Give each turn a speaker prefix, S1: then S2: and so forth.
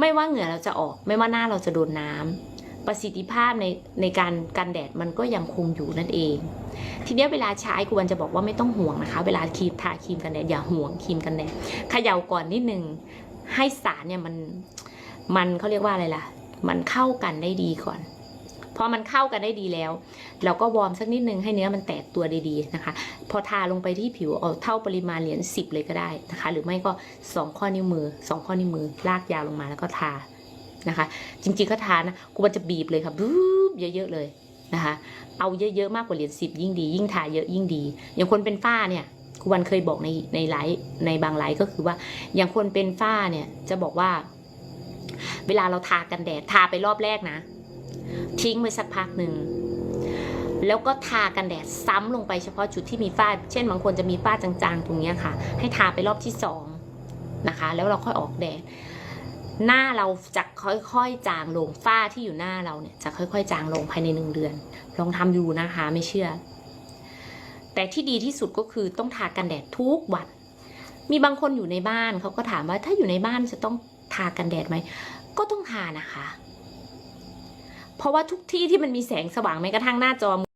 S1: ไม่ว่าเหงื่อเราจะออก ไม่ว่าหน้าเราจะโดนน้ำประสิทธิภาพในในการกันแดดมันก็ยังคงอยู่นั่นเอง ทีนี้เวลาใช้กูวันจะบอกว่าไม่ต้องห่วงนะคะ เวลาครีมทาครีมกันแดดอย่าห่วงครีมกันแดดเขย่าก่อนนิดนึงให้สารเนี่ยมันมันเขาเรียกว่าอะไรล่ะ มันเข้ากันได้ดีก่อน พอมันเข้ากันได้ดีแล้ว เราก็วอร์มสักนิดนึงให้เนื้อมันแตกตัวดีๆนะคะ พอทาลงไปที่ผิวเอาเท่าปริมาณเหรียญ10 เลยก็ได้นะคะ หรือไม่ก็ 2 ข้อนิ้วมือ 2 ข้อนิ้วมือ ลากยาวลงมาแล้วก็ทานะคะ จริงๆก็ทานะกูมันจะบีบเลยค่ะบู๊บเยอะๆเลยนะคะ เอาเยอะๆมากกว่าเหรียญสิบยิ่งดี ยิ่งทาเยอะยิ่งดี อย่างคนเป็นฝ้าเนี่ยครูวันเคยบอกในในไลฟ์ในบางไลฟ์ก็คือว่า อย่างคนเป็นฝ้าเนี่ยจะบอกว่า เวลาเราทากันแดดทาไปรอบแรกนะ ทิ้งไว้สักพักหนึ่งแล้วก็ทากันแดดซ้ำลงไปเฉพาะจุดที่มีฝ้า เช่นบางคนจะมีฝ้าจางๆ ตรงนี้ค่ะ ให้ทาไปรอบที่สองนะคะ แล้วเราค่อยออกแดด หน้าเราจะค่อยๆจางลงฝ้าที่อยู่หน้าเราเนี่ยจะค่อยๆ จางลงภายในหนึ่งเดือน ลองทำดูนะคะไม่เชื่อ แต่ที่ดีที่สุดก็คือต้องทากันแดดทุกวัน มีบางคนอยู่ในบ้านเขาก็ถามว่าถ้าอยู่ในบ้านจะต้องทากันแดดไหม ก็ต้องทานะคะ เพราะว่าทุกที่ที่มันมีแสงสว่างแม้กระทั่งหน้าจอ